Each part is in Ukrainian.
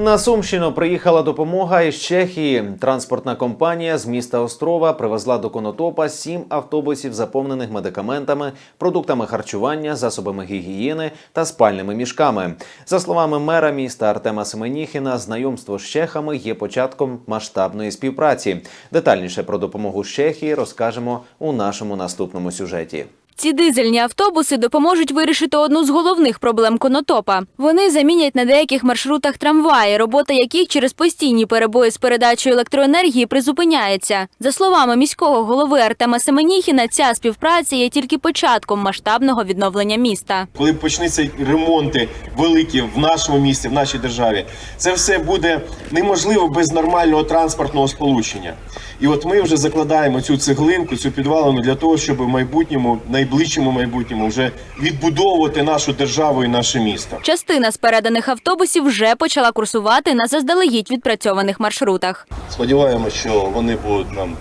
На Сумщину приїхала допомога із Чехії. Транспортна компанія з міста Острова привезла до Конотопа сім автобусів, заповнених медикаментами, продуктами харчування, засобами гігієни та спальними мішками. За словами мера міста Артема Семеніхіна, знайомство з чехами є початком масштабної співпраці. Детальніше про допомогу з Чехії розкажемо у нашому наступному сюжеті. Ці дизельні автобуси допоможуть вирішити одну з головних проблем Конотопа. Вони замінять на деяких маршрутах трамваї, робота яких через постійні перебої з передачею електроенергії призупиняється. За словами міського голови Артема Семеніхіна, ця співпраця є тільки початком масштабного відновлення міста. коли почнуться ремонти великі в нашому місті, в нашій державі, це все буде неможливо без нормального транспортного сполучення. І от ми вже закладаємо цю цеглинку, цю підвалину для того, щоб в майбутньому, найближчому майбутньому, вже відбудовувати нашу державу і наше місто. Частина з переданих автобусів вже почала курсувати на заздалегідь відпрацьованих маршрутах. Сподіваємося, що вони будуть нам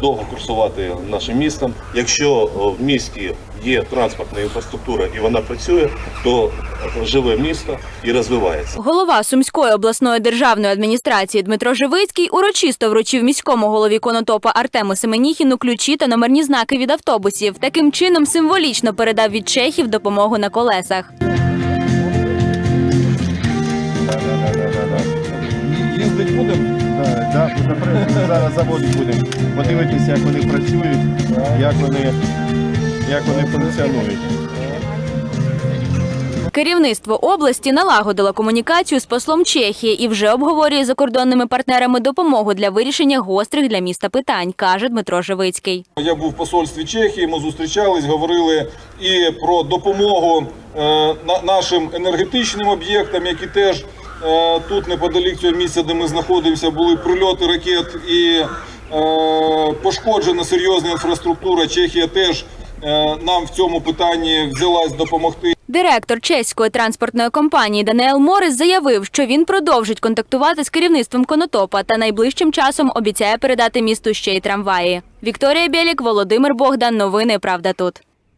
довго курсувати нашим містом. Якщо в місті є транспортна інфраструктура і вона працює, то живе місто і розвивається. Голова Сумської обласної державної адміністрації Дмитро Живицький урочисто вручив міському голові Конотопа Артему Семеніхіну ключі та номерні знаки від автобусів. Таким чином символічно передав від чехів допомогу на колесах. Їздить будемо? Да, да, зараз заводити будемо. Подивитися, як вони працюють, як вони, як вони функціонують. Керівництво області налагодило комунікацію з послом Чехії і вже обговорює з закордонними партнерами допомогу для вирішення гострих для міста питань, каже Дмитро Живицький. Я був в посольстві Чехії. Ми зустрічались, говорили і про допомогу е, нашим енергетичним об'єктам, які теж е, тут неподалік цього місця, де ми знаходимося, були прильоти ракет і е, пошкоджена серйозна інфраструктура. Чехія теж е, нам в цьому питанні взялась допомогти. Директор чеської транспортної компанії Даніел Морис заявив, що він продовжить контактувати з керівництвом Конотопа та найближчим часом обіцяє передати місту ще й трамваї. Вікторія Бєлік, Володимир Богдан. Новини Правда тут.